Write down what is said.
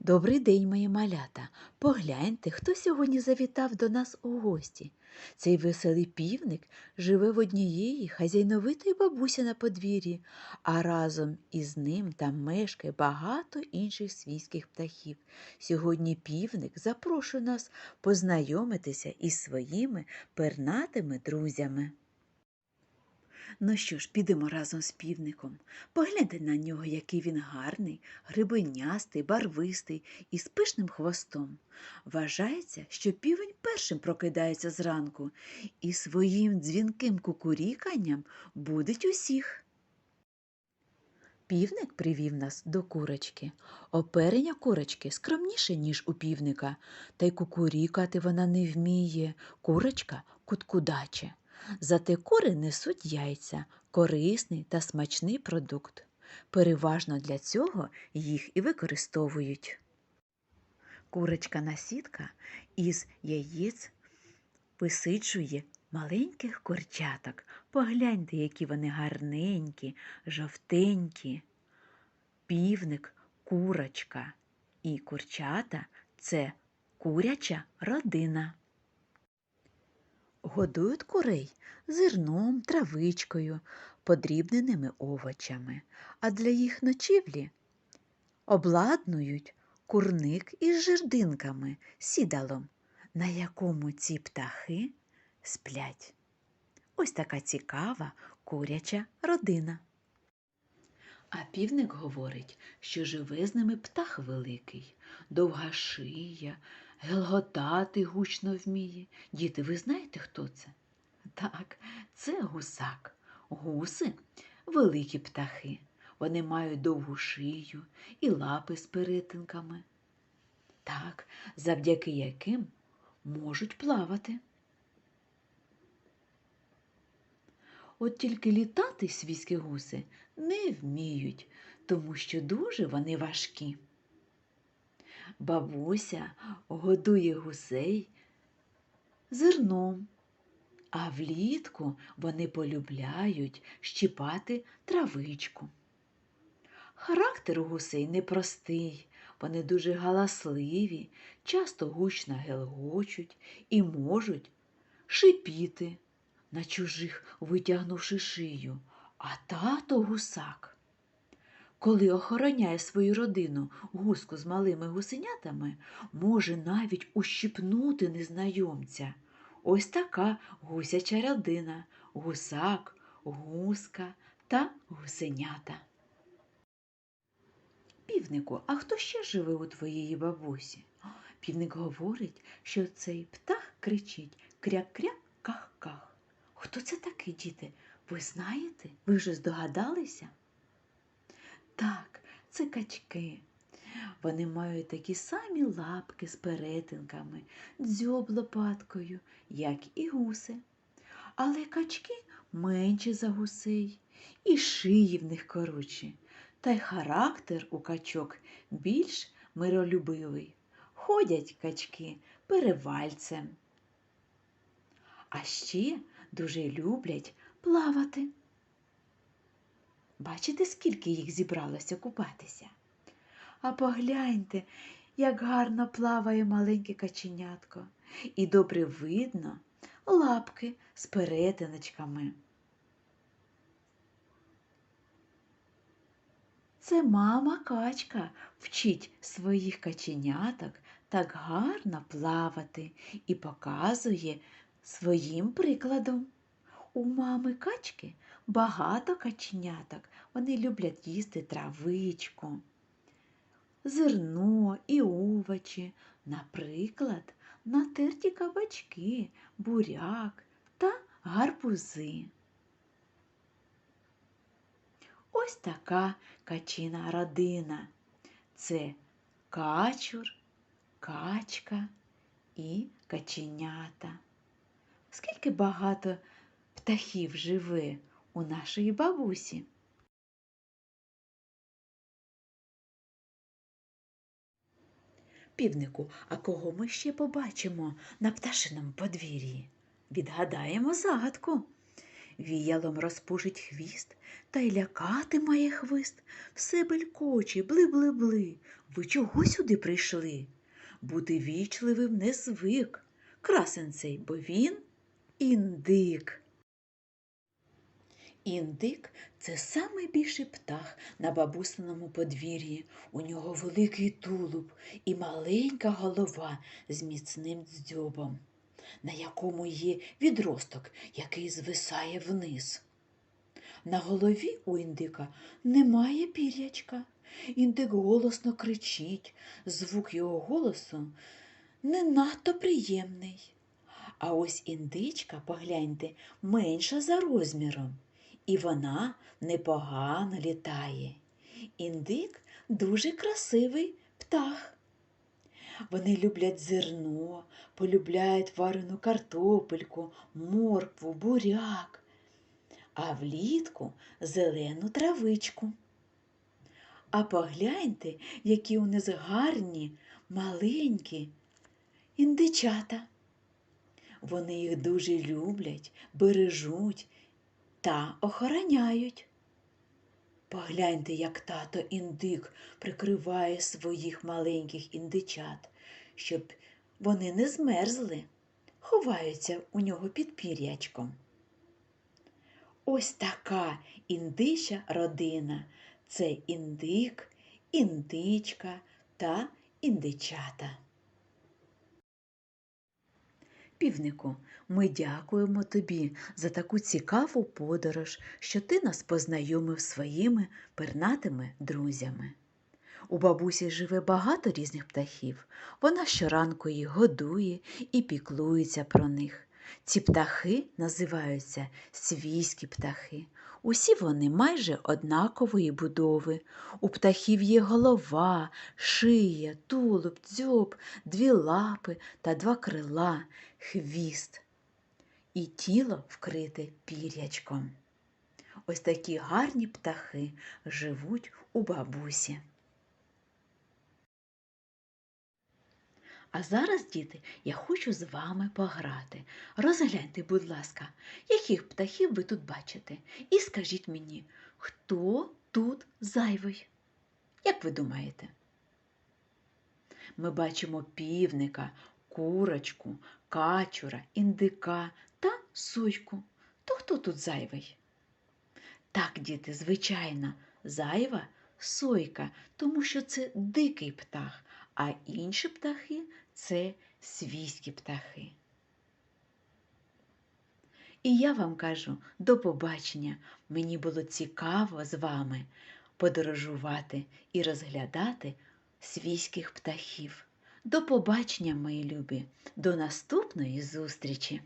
Добрий день, мої малята. Погляньте, хто сьогодні завітав до нас у гості. Цей веселий півник живе в однієї хазяйновитої бабусі на подвір'ї, а разом із ним там мешкає багато інших свійських птахів. Сьогодні півник запрошує нас познайомитися із своїми пернатими друзями. Ну що ж, підемо разом з півником. Погляньте на нього, який він гарний, грибенястий, барвистий і з пишним хвостом. Вважається, що півень першим прокидається зранку і своїм дзвінким кукуріканням будить усіх. Півник привів нас до курочки. Оперення курочки скромніше, ніж у півника, та й кукурікати вона не вміє. Курочка куткудаче. Зате кури несуть яйця, корисний та смачний продукт. Переважно для цього їх і використовують. Курочка насідка із яєць висиджує маленьких курчаток. Погляньте, які вони гарненькі, жовтенькі. Півник, курочка і курчата це куряча родина. Годують курей зерном, травичкою, подрібненими овочами, а для їх ночівлі обладнують курник із жердинками, сідалом, на якому ці птахи сплять. Ось така цікава куряча родина. А півник говорить, що живе з ними птах великий, довга шия, гелготати гучно вміє. Діти, ви знаєте, хто це? Так, це гусак. Гуси великі птахи. Вони мають довгу шию і лапи з перетинками. Так, завдяки яким можуть плавати. От тільки літати свійські гуси не вміють, тому що дуже вони важкі. Бабуся годує гусей зерном, а влітку вони полюбляють щіпати травичку. Характер у гусей непростий, вони дуже галасливі, часто гучно гелгочуть і можуть шипіти на чужих, витягнувши шию, а тато гусак. Коли охороняє свою родину гуску з малими гусенятами, може навіть ущипнути незнайомця. Ось така гусяча родина гусак, гуска та гусенята. Півнику, а хто ще живе у твоєї бабусі? Півник говорить, що цей птах кричить кря-кря, ках-ках. Хто це такий, діти? Ви знаєте? Ви вже здогадалися? Так, це качки. Вони мають такі самі лапки з перетинками, дзьоб лопаткою, як і гуси. Але качки менші за гусей, і шиї в них коротші, та й характер у качок більш миролюбивий. Ходять качки перевальцем. А ще дуже люблять плавати. Бачите, скільки їх зібралося купатися? А погляньте, як гарно плаває маленьке каченятко, і добре видно лапки з перетиночками. Це мама качка вчить своїх каченяток так гарно плавати і показує своїм прикладом. У мами качки багато каченяток. Вони люблять їсти травичку, зерно і овочі, наприклад, натерті кабачки, буряк та гарбузи. Ось така качина родина. Це качур, качка і каченята. Скільки багато птахів живе у нашої бабусі. Півнику, а кого ми ще побачимо на пташиному подвір'ї? Відгадаємо загадку. віялом розпушить хвіст, та й лякати має хвист. Все белькоче, бли-бли-бли. Ви чого сюди прийшли? Бути вічливим не звик. Красен цей, бо він індик. Індик це найбільший птах на бабусиному подвір'ї. У нього великий тулуб і маленька голова з міцним дзьобом, на якому є відросток, який звисає вниз. На голові у індика немає пірячка. Індик голосно кричить. Звук його голосу не надто приємний. А ось індичка, погляньте, менша за розміром, і вона непогано літає. Індик дуже красивий птах. Вони люблять зерно, полюбляють варену картопельку, моркву, буряк, а влітку зелену травичку. А погляньте, які у них гарні, маленькі індичата. Вони їх дуже люблять, бережуть та охороняють. Погляньте, як тато індик прикриває своїх маленьких індичат, щоб вони не змерзли, ховаються у нього під пір'ячком. Ось така індича родина це індик, індичка та індичата. Півнику, ми дякуємо тобі за таку цікаву подорож, що ти нас познайомив своїми пернатими друзями. У бабусі живе багато різних птахів. Вона щоранку їх годує і піклується про них. Ці птахи називаються свійські птахи. Усі вони майже однакової будови. У птахів є голова, шия, тулуб, дзьоб, дві лапи та два крила, хвіст. І тіло вкрите пірячком. Ось такі гарні птахи живуть у бабусі. А зараз, діти, я хочу з вами пограти. Розгляньте, будь ласка, яких птахів ви тут бачите, і скажіть мені, хто тут зайвий? Як ви думаєте? Ми бачимо півника, курочку, качура, індика та сойку. То хто тут зайвий? Так, діти, звичайно, зайва сойка, тому що це дикий птах, а інші птахи це свійські птахи. І я вам кажу до побачення. Мені було цікаво з вами подорожувати і розглядати свійських птахів. До побачення, мої любі, до наступної зустрічі!